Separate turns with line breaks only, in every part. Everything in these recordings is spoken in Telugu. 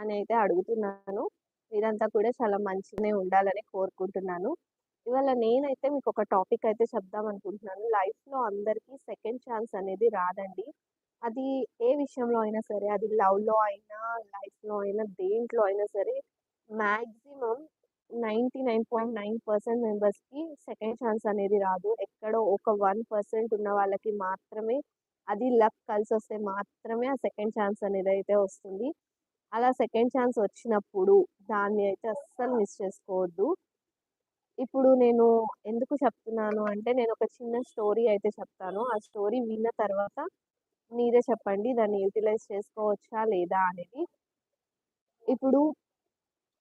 అని అయితే అడుగుతున్నాను. మీరంతా కూడా చాలా మంచిగానే ఉండాలని కోరుకుంటున్నాను. ఇవాళ నేనైతే మీకు ఒక టాపిక్ అయితే చెప్దాం అనుకుంటున్నాను. లైఫ్‌లో అందరికీ సెకండ్ ఛాన్స్ అనేది రాదండి. అది ఏ విషయంలో అయినా సరే, అది లవ్‌లో అయినా, లైఫ్‌లో అయినా, దేంట్లో అయినా సరే maximum ninety nine point nine percent మెంబర్స్‌కి సెకండ్ ఛాన్స్ అనేది రాదు. ఎక్కడో ఒక వన్ పర్సెంట్ ఉన్న వాళ్ళకి మాత్రమే అది లక్ కలిసొస్తే మాత్రమే ఆ సెకండ్ ఛాన్స్ అనేది అయితే వస్తుంది. అలా సెకండ్ ఛాన్స్ వచ్చినప్పుడు దాన్ని అయితే అస్సలు మిస్ చేసుకోవద్దు. ఇప్పుడు నేను ఎందుకు చెప్తున్నాను అంటే నేను ఒక చిన్న స్టోరీ అయితే చెప్తాను. ఆ స్టోరీ విన్న తర్వాత మీరే చెప్పండి దాన్ని యుటిలైజ్ చేసుకోవచ్చా లేదా అనేది. ఇప్పుడు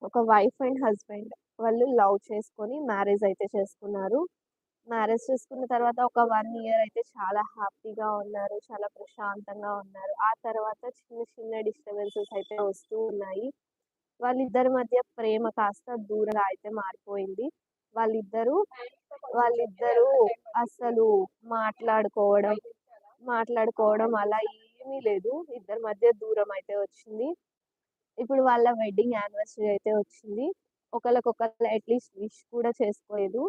ఒక వైఫ్ అండ్ హస్బెండ్ వాళ్ళు లవ్ చేసుకొని మ్యారేజ్ అయితే చేసుకున్నారు. మ్యారేజ్ చేసుకున్న తర్వాత ఒక వన్ ఇయర్ అయితే చాలా హ్యాపీగా ఉన్నారు. చాలా ప్రశాంతంగా ఉన్నారు. ఆ తర్వాత చిన్న చిన్న డిస్టర్బెన్సెస్ అయితే వస్తూ ఉన్నాయి. వాళ్ళిద్దరి మధ్య ప్రేమ కాస్త దూరంగా అయితే మారిపోయింది. వాళ్ళిద్దరూ వాళ్ళిద్దరూ అసలు మాట్లాడుకోవడం, మాట్లాడుకోవడం అలా ఏమీ లేదు. ఇద్దరి మధ్య దూరం అయితే వచ్చింది. ఇప్పుడు వాళ్ళ వెడ్డింగ్ యానివర్సరీ అయితే వచ్చింది. ఒకరికొకరు అట్‌లీస్ట్ విష్ కూడా చేసుకోలేదు.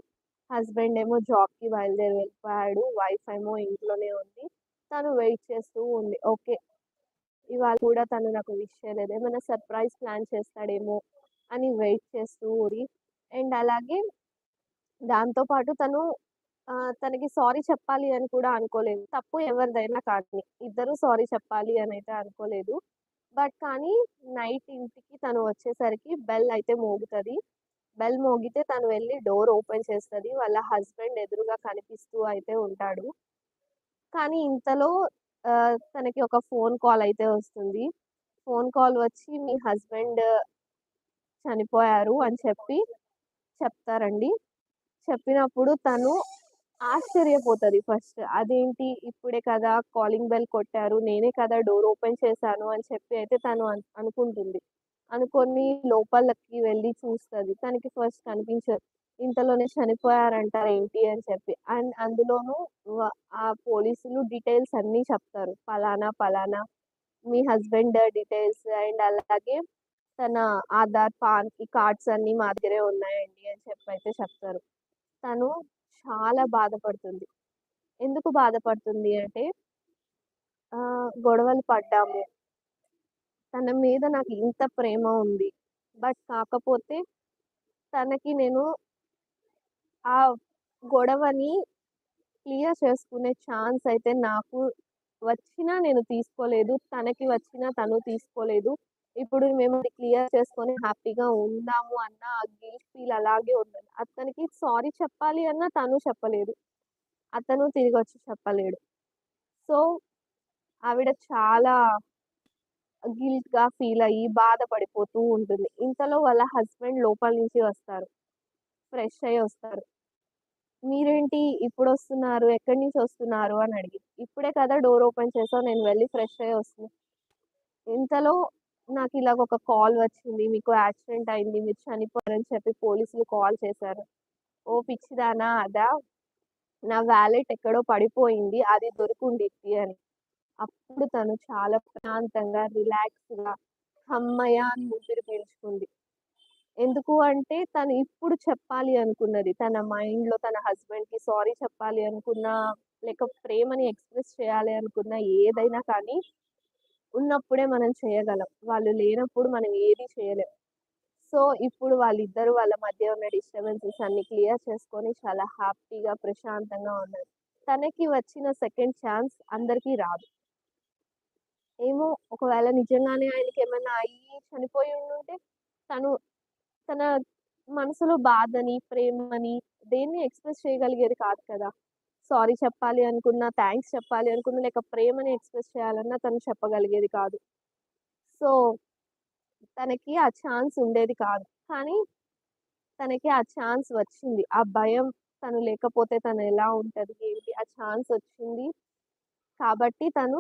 హస్బెండ్ ఏమో జాబ్‌కి బయలుదేరి వెళ్ళిపోయాడు. వైఫ్ ఏమో ఇంట్లోనే ఉంది. తను వెయిట్ చేస్తూ ఉంది. ఓకే. ఇవాళ కూడా తను నాకు విష్ చేయలేదు. ఏమైనా సర్ప్రైజ్ ప్లాన్ చేస్తాడేమో అని వెయిట్ చేస్తూ ఉంది. అండ్ అలాగే దాంతో పాటు తను తనకి సారీ చెప్పాలి అని కూడా అనుకోలేదు. తప్పు ఎవరిదైనా కానీ ఇద్దరు సారీ చెప్పాలి అని అయితే అనుకోలేదు. బట్ కానీ నైట్ ఇంటికి తను వచ్చేసరికి బెల్ అయితే మోగుతుంది బెల్ మోగితే తను వెళ్ళి డోర్ ఓపెన్ చేస్తుంది వాళ్ళ హస్బెండ్ ఎదురుగా కనిపిస్తూ అయితే ఉంటాడు. కానీ ఇంతలో తనకి ఒక ఫోన్ కాల్ అయితే వస్తుంది. ఫోన్ కాల్ వచ్చి మీ హస్బెండ్ చనిపోయారు అని చెప్పి చెప్తారండి. చెప్పినప్పుడు తను ఆశ్చర్యపోతుంది ఫస్ట్. అదేంటి ఇప్పుడే కదా కాలింగ్ బెల్ కొట్టారు. నేనే కదా డోర్ ఓపెన్ చేశాను అని చెప్పి అయితే తను అనుకుంటుంది. అనుకొని లోపలకి వెళ్ళి చూస్తుంది తనకి ఫస్ట్ కనిపించదు. ఇంతలోనే చనిపోయారంటారేంటి అని చెప్పి. అండ్ అందులోనూ ఆ పోలీసులు డీటెయిల్స్ అన్నీ చెప్తారు. పలానా, పలానా మీ హస్బెండ్ డీటెయిల్స్ అండ్ అలాగే తన ఆధార్, పాన్ ఈ కార్డ్స్ అన్నీ మా దగ్గరే ఉన్నాయండి అని చెప్పైతే చెప్తారు. తను చాలా బాధపడుతుంది. ఎందుకు బాధపడుతుంది అంటే గొడవలు పడ్డాము. తన మీద నాకు ఇంత ప్రేమ ఉంది. బట్ కాకపోతే తనకి నేను ఆ గొడవని క్లియర్ చేసుకునే ఛాన్స్ అయితే నాకు వచ్చినా నేను తీసుకోలేదు. తనకి వచ్చినా తను తీసుకోలేదు. ఇప్పుడు మేము అది క్లియర్ చేసుకొని హ్యాపీగా ఉందాము అన్న ఆ గిల్ట్ ఫీల్ అలాగే ఉండదు అతనికి సారీ చెప్పాలి అన్నా తను చెప్పలేదు. అతను తిరిగి వచ్చి చెప్పలేడు. సో, ఆవిడ చాలా గిల్ట్‌గా ఫీల్ అయ్యి బాధపడిపోతూ ఉంటుంది. ఇంతలో వాళ్ళ హస్బెండ్ లోపల నుంచి వస్తారు. ఫ్రెష్ అయ్యి వస్తారు. మీరేంటి ఇప్పుడు వస్తున్నారు ఎక్కడి నుంచి వస్తున్నారు? అని అడిగి ఇప్పుడే కదా డోర్ ఓపెన్ చేసావు. నేను వెళ్ళి ఫ్రెష్ అయ్యి వస్తున్నా. ఇంతలో నాకు ఇలాగ ఒక కాల్ వచ్చింది. మీకు యాక్సిడెంట్ అయింది. మీరు చనిపోయారని చెప్పి పోలీసులు కాల్ చేశారు. ఓ పిచ్చిదానా అదా? నా వ్యాలెట్ ఎక్కడో పడిపోయింది. అది దొరుకుండిద్ది అని. అప్పుడు తను చాలా ప్రశాంతంగా, రిలాక్స్‌గా హమ్మయ్య! అని ఊపిరి పీల్చుకుంది. ఎందుకు అంటే తను ఇప్పుడు చెప్పాలి అనుకున్నది. తన మైండ్లో తన హస్బెండ్కి సారీ చెప్పాలి అనుకున్నా, లేక ప్రేమని ఎక్స్‌ప్రెస్ చేయాలి అనుకున్నా ఏదైనా కానీ ఉన్నప్పుడే మనం చేయగలం. వాళ్ళు లేనప్పుడు మనం ఏది చేయలేం. సో, ఇప్పుడు వాళ్ళిద్దరు వాళ్ళ మధ్య ఉన్న డిస్టర్బెన్సెస్ అన్ని క్లియర్ చేసుకొని చాలా హ్యాపీగా, ప్రశాంతంగా ఉన్నారు. తనకి వచ్చిన సెకండ్ ఛాన్స్ అందరికీ రాదు. ఏమో ఒకవేళ నిజంగానే ఆయనకి ఏమైనా అయ్యి చనిపోయి ఉండుంటే తను తన మనసులో బాధని, ప్రేమని దేన్ని ఎక్స్‌ప్రెస్ చేయగలిగేది కాదు కదా! సారీ చెప్పాలి అనుకున్నా, థ్యాంక్స్ చెప్పాలి అనుకున్నా, లేక ప్రేమని ఎక్స్‌ప్రెస్ చేయాలన్నా తను చెప్పగలిగేది కాదు. సో, తనకి ఆ ఛాన్స్ ఉండేది కాదు. కానీ తనకి ఆ ఛాన్స్ వచ్చింది. ఆ భయం తను లేకపోతే తను ఎలా ఉంటుంది ఏంటి? ఆ ఛాన్స్ వచ్చింది. కాబట్టి తను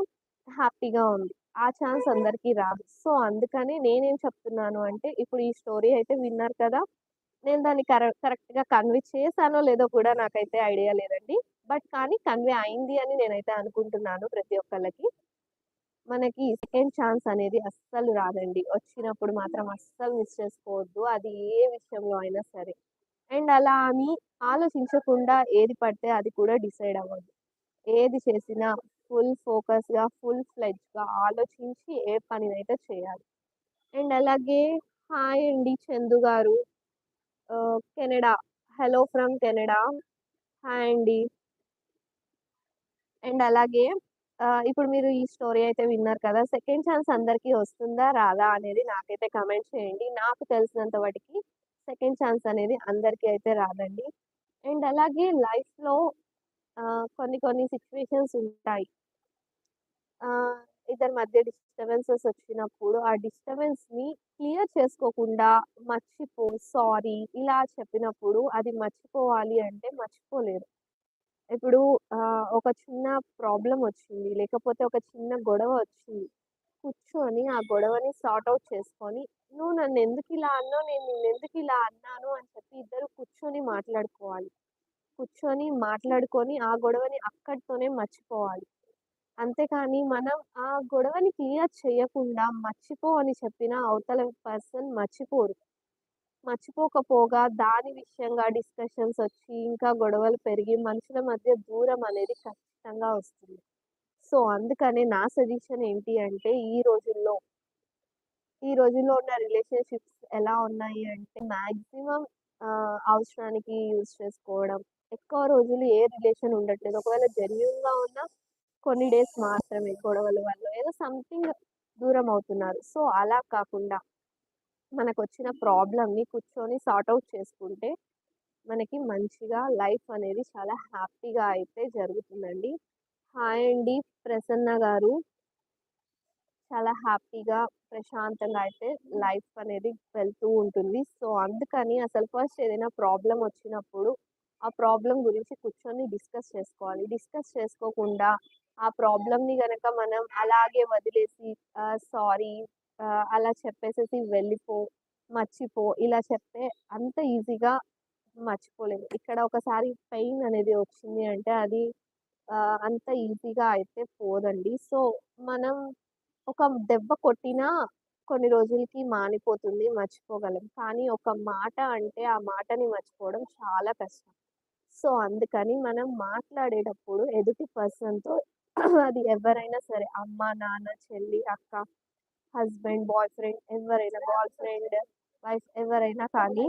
హ్యాపీగా ఉంది. ఆ ఛాన్స్ అందరికీ రాదు. సో, అందుకని నేనేం చెప్తున్నాను అంటే ఇప్పుడు ఈ స్టోరీ అయితే విన్నారు కదా! నేను దాన్ని కరెక్ట్ కరెక్ట్‌గా కన్వే చేశానో లేదో కూడా నాకైతే ఐడియా లేదండి. బట్ కానీ కన్వే అయింది అని నేనైతే అనుకుంటున్నాను ప్రతి ఒక్కళ్ళకి. మనకి సెకండ్ ఛాన్స్ అనేది అస్సలు రాదండి. వచ్చినప్పుడు మాత్రం అస్సలు మిస్ చేసుకోవద్దు. అది ఏ విషయంలో అయినా సరే. అండ్ అలా అని ఆలోచించకుండా ఏది పడితే అది కూడా డిసైడ్ అవ్వద్దు. ఏది చేసినా ఫుల్ ఫోకస్‌గా, ఫుల్ ఫ్లెడ్జ్‌గా ఆలోచించి ఏ పనినైతే చేయాలి. అండ్ అలాగే హాయ్ అండి చందు గారు. Canada. Hello from Canada. Hi అండి. అండ్ అలాగే ఇప్పుడు మీరు ఈ స్టోరీ అయితే విన్నారు కదా! సెకండ్ ఛాన్స్ అందరికీ వస్తుందా? రాదా? అనేది నాకైతే కమెంట్ చేయండి. నాకు తెలిసినంత వాటికి సెకండ్ ఛాన్స్ అనేది అందరికీ అయితే రాదండి. అండ్ అలాగే లైఫ్‌లో కొన్ని కొన్ని సిచ్యువేషన్స్ ఉంటాయి. ఇద్దరి మధ్య డిస్టర్బెన్సెస్ వచ్చినప్పుడు ఆ డిస్టర్బెన్స్‌ని క్లియర్ చేసుకోకుండా మర్చిపో, సారీ ఇలా చెప్పినప్పుడు అది మర్చిపోవాలి అంటే మర్చిపోలేరు. ఇప్పుడు ఒక చిన్న ప్రాబ్లం వచ్చింది. లేకపోతే ఒక చిన్న గొడవ వచ్చింది. కూర్చొని ఆ గొడవని సార్ట్ అవుట్ చేసుకొని, "నువ్వు నన్ను ఎందుకు ఇలా అన్నావు? నేను నిన్నెందుకు ఇలా అన్నాను" అని చెప్పి ఇద్దరు కూర్చొని మాట్లాడుకోవాలి. కూర్చొని మాట్లాడుకొని ఆ గొడవని అక్కడితోనే మర్చిపోవాలి. అంతేకాని మనం ఆ గొడవని క్లియర్ చేయకుండా మర్చిపో అని చెప్పిన అవతల పర్సన్ మర్చిపోరు. మర్చిపోకపోగా దాని విషయంగా డిస్కషన్స్ వచ్చి ఇంకా గొడవలు పెరిగి మనుషుల మధ్య దూరం అనేది ఖచ్చితంగా వస్తుంది. సో, అందుకనే నా సజెషన్ ఏంటి అంటే ఈ రోజుల్లో ఈ రోజుల్లో ఉన్న రిలేషన్‌షిప్స్ ఎలా ఉన్నాయి అంటే మాక్సిమం అవసరానికి యూజ్ చేసుకోవడం. ఎక్కువ రోజులు ఏ రిలేషన్ ఉండట్లేదు. ఒకవేళ జెన్యూన్‌గా ఉన్నా కొన్ని డేస్ మాత్రమే గొడవల వల్ల ఏదో సంథింగ్ దూరం అవుతున్నారు. సో, అలా కాకుండా మనకొచ్చిన ప్రాబ్లమ్‌ని కూర్చొని సార్ట్ అవుట్ చేసుకుంటే మనకి మంచిగా లైఫ్ అనేది చాలా హ్యాపీగా అయితే జరుగుతుందండి. హాయ్ అండి ప్రసన్న గారు. చాలా హ్యాపీగా, ప్రశాంతంగా అయితే లైఫ్ అనేది వెళ్తూ ఉంటుంది. సో, అందుకని అసలు ఫస్ట్ ఏదైనా ప్రాబ్లం వచ్చినప్పుడు ఆ ప్రాబ్లం గురించి కూర్చొని డిస్కస్ చేసుకోవాలి. డిస్కస్ చేసుకోకుండా ఆ ప్రాబ్లమ్‌ని గనక మనం అలాగే వదిలేసి సారీ అలా చెప్పేసేసి వెళ్ళిపో, మర్చిపో ఇలా చెప్తే అంత ఈజీగా మర్చిపోలేము. ఇక్కడ ఒకసారి పెయిన్ అనేది వచ్చింది అంటే అది అంత ఈజీగా అయితే పోదండి. సో, మనం ఒక దెబ్బ కొట్టినా కొన్ని రోజులకి మానిపోతుంది. మర్చిపోగలం. కానీ ఒక మాట అంటే ఆ మాటని మర్చిపోవడం చాలా కష్టం. సో, అందుకని మనం మాట్లాడేటప్పుడు ఎదుటి పర్సన్‌తో అది ఎవరైనా సరే అమ్మ, నాన్న, చెల్లి, అక్క, హస్బెండ్, బాయ్ ఫ్రెండ్ ఎవరైనా బాయ్ ఫ్రెండ్, వైఫ్ ఎవరైనా కానీ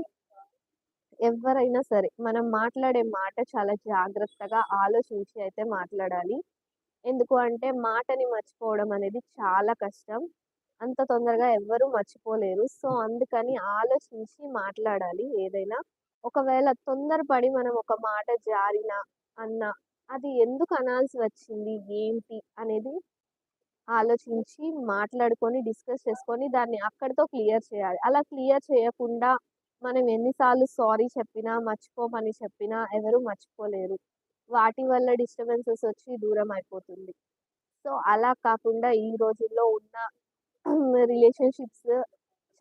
ఎవరైనా సరే మనం మాట్లాడే మాట చాలా జాగ్రత్తగా ఆలోచించి అయితే మాట్లాడాలి. ఎందుకు అంటే మాటని మర్చిపోవడం అనేది చాలా కష్టం. అంత తొందరగా ఎవ్వరు మర్చిపోలేరు. సో, అందుకని ఆలోచించి మాట్లాడాలి ఏదైనా. ఒకవేళ తొందరపడి మనం ఒక మాట జారిన అన్నా అది ఎందుకు అనాల్సి వచ్చింది? ఏంటి? అనేది ఆలోచించి మాట్లాడుకొని, డిస్కస్ చేసుకొని దాన్ని అక్కడితో క్లియర్ చేయాలి. అలా క్లియర్ చేయకుండా మనం ఎన్నిసార్లు సారీ చెప్పినా, మర్చిపోమని చెప్పినా ఎవరు మర్చిపోలేరు. వాటి వల్ల డిస్టర్బెన్సెస్ వచ్చి దూరం అయిపోతుంది. సో, అలా కాకుండా ఈ రోజుల్లో ఉన్న రిలేషన్‌షిప్స్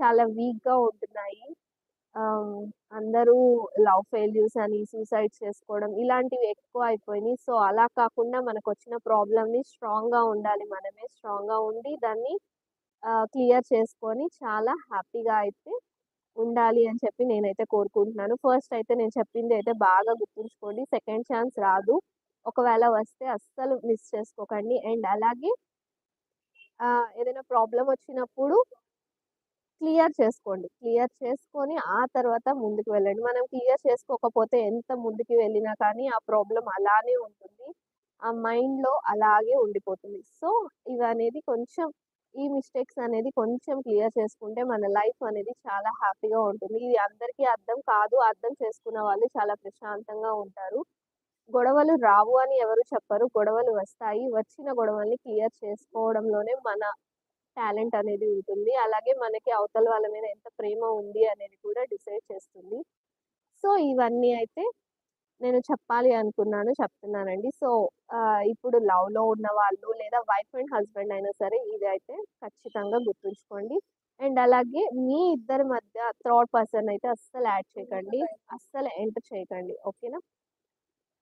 చాలా వీక్‌గా ఉంటున్నాయి. అందరూ లవ్ ఫెయిల్యూర్స్ అని సూసైడ్ చేసుకోవడం ఇలాంటివి ఎక్కువ అయిపోయినాయి. సో, అలా కాకుండా మనకు వచ్చిన ప్రాబ్లమ్‌ని స్ట్రాంగ్‌గా ఉండాలి మనమే. స్ట్రాంగ్‌గా ఉండి దాన్ని క్లియర్ చేసుకొని చాలా హ్యాపీగా అయితే ఉండాలి అని చెప్పి నేనైతే కోరుకుంటున్నాను. ఫస్ట్ అయితే నేను చెప్పింది అయితే బాగా గుర్తుంచుకోండి. సెకండ్ ఛాన్స్ రాదు. ఒకవేళ వస్తే అస్సలు మిస్ చేసుకోకండి. అండ్ అలాగే ఏదైనా ప్రాబ్లం వచ్చినప్పుడు క్లియర్ చేసుకోండి. క్లియర్ చేసుకొని ఆ తర్వాత ముందుకు వెళ్ళండి. మనం క్లియర్ చేసుకోకపోతే ఎంత ముందుకు వెళ్ళినా కానీ ఆ ప్రాబ్లం అలానే ఉంటుంది. ఆ మైండ్‌లో అలాగే ఉండిపోతుంది. సో, ఇవి అనేది కొంచెం ఈ మిస్టేక్స్ అనేది కొంచెం క్లియర్ చేసుకుంటే మన లైఫ్ అనేది చాలా హ్యాపీగా ఉంటుంది. ఇది అందరికీ అర్థం కాదు. అర్థం చేసుకున్న వాళ్ళు చాలా ప్రశాంతంగా ఉంటారు. గొడవలు రావు అని ఎవరు చెప్పరు. గొడవలు వస్తాయి. వచ్చిన గొడవల్ని క్లియర్ చేసుకోవడంలోనే మన టాలెంట్ అనేది ఉంటుంది. అలాగే మనకి అవతల వాళ్ళ మీద ఎంత ప్రేమ ఉంది అనేది కూడా డిసైడ్ చేస్తుంది. సో, ఇవన్నీ అయితే నేను చెప్పాలి అనుకున్నాను. చెప్తున్నానండి. సో, ఇప్పుడు లవ్‌లో ఉన్నవాళ్ళు లేదా వైఫ్ అండ్ హస్బెండ్ అయినా సరే ఇది అయితే ఖచ్చితంగా గుర్తుంచుకోండి. అండ్ అలాగే మీ ఇద్దరి మధ్య థర్డ్ పర్సన్ అయితే అస్సలు యాడ్ చేయకండి. అస్సలు ఎంటర్ చేయకండి. ఓకేనా?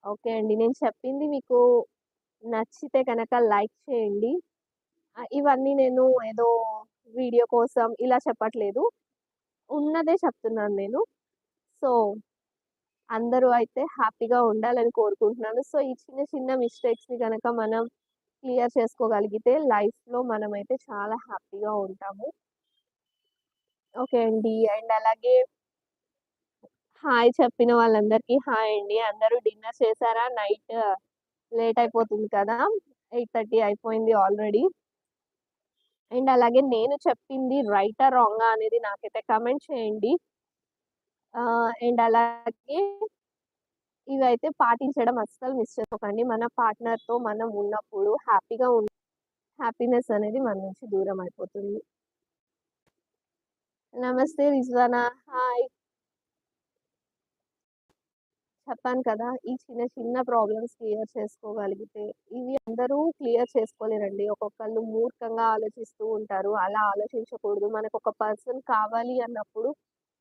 ఓకే అండి. నేను చెప్పింది మీకు నచ్చితే కనుక లైక్ చేయండి. ఇవన్నీ నేను ఏదో వీడియో కోసం ఇలా చెప్పట్లేదు. ఉన్నదే చెప్తున్నాను నేను. సో, అందరూ అయితే హ్యాపీగా ఉండాలని కోరుకుంటున్నాను. సో, ఈ చిన్న చిన్న మిస్టేక్స్‌ని కనుక మనం క్లియర్ చేసుకోగలిగితే లైఫ్‌లో మనమైతే చాలా హ్యాపీగా ఉంటాము. ఓకే అండి. అండ్ అలాగే హాయ్ చెప్పిన వాళ్ళందరికీ హాయ్ అండి. అందరూ డిన్నర్ చేశారా నైట్ లేట్ అయిపోతుంది కదా! 8:30 అయిపోయింది ఆల్రెడీ. అండ్ అలాగే నేను చెప్పింది రైటా? రాంగా? అనేది నాకైతే కమెంట్ చేయండి. అండ్ అలాగే ఇవైతే పాటించడం అస్సలు మిస్ చేసుకోకండి. మన పార్ట్నర్‌తో మనం ఉన్నప్పుడు హ్యాపీగా ఉన్న హ్యాపీనెస్ అనేది మన నుంచి దూరం అయిపోతుంది. నమస్తే రిజ్వానా. హాయ్. చెప్పాను కదా! ఈ చిన్న చిన్న ప్రాబ్లమ్స్ క్లియర్ చేసుకోగలిగితే ఇవి అందరూ క్లియర్ చేసుకోలేరండి. ఒక్కొక్కళ్ళు మూర్ఖంగా ఆలోచిస్తూ ఉంటారు. అలా ఆలోచించకూడదు. మనకు ఒక పర్సన్ కావాలి అన్నప్పుడు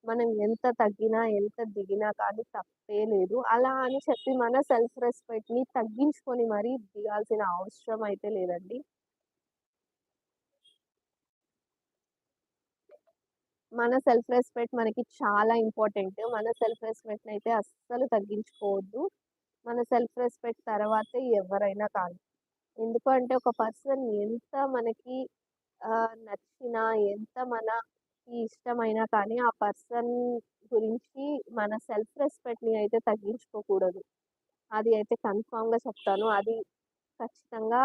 మనం ఎంత తగ్గినా, ఎంత దిగినా కానీ తప్పే లేదు. అలా అని చెప్పి మన సెల్ఫ్ రెస్పెక్ట్ని తగ్గించుకొని మరీ దిగాల్సిన అవసరం అయితే లేదండి. మన సెల్ఫ్ రెస్పెక్ట్ మనకి చాలా ఇంపార్టెంట్. మన సెల్ఫ్ రెస్పెక్ట్‌నయితే అస్సలు తగ్గించుకోవద్దు. మన సెల్ఫ్ రెస్పెక్ట్ తర్వాతే ఎవరైనా కాదు ఎందుకంటే ఒక పర్సన్ ఎంత మనకి నచ్చినా, ఎంత మనకి ఇష్టమైనా కానీ ఆ పర్సన్ గురించి మన సెల్ఫ్ రెస్పెక్ట్‌ని అయితే తగ్గించుకోకూడదు. అది అయితే కన్ఫామ్గా చెప్తాను. అది ఖచ్చితంగా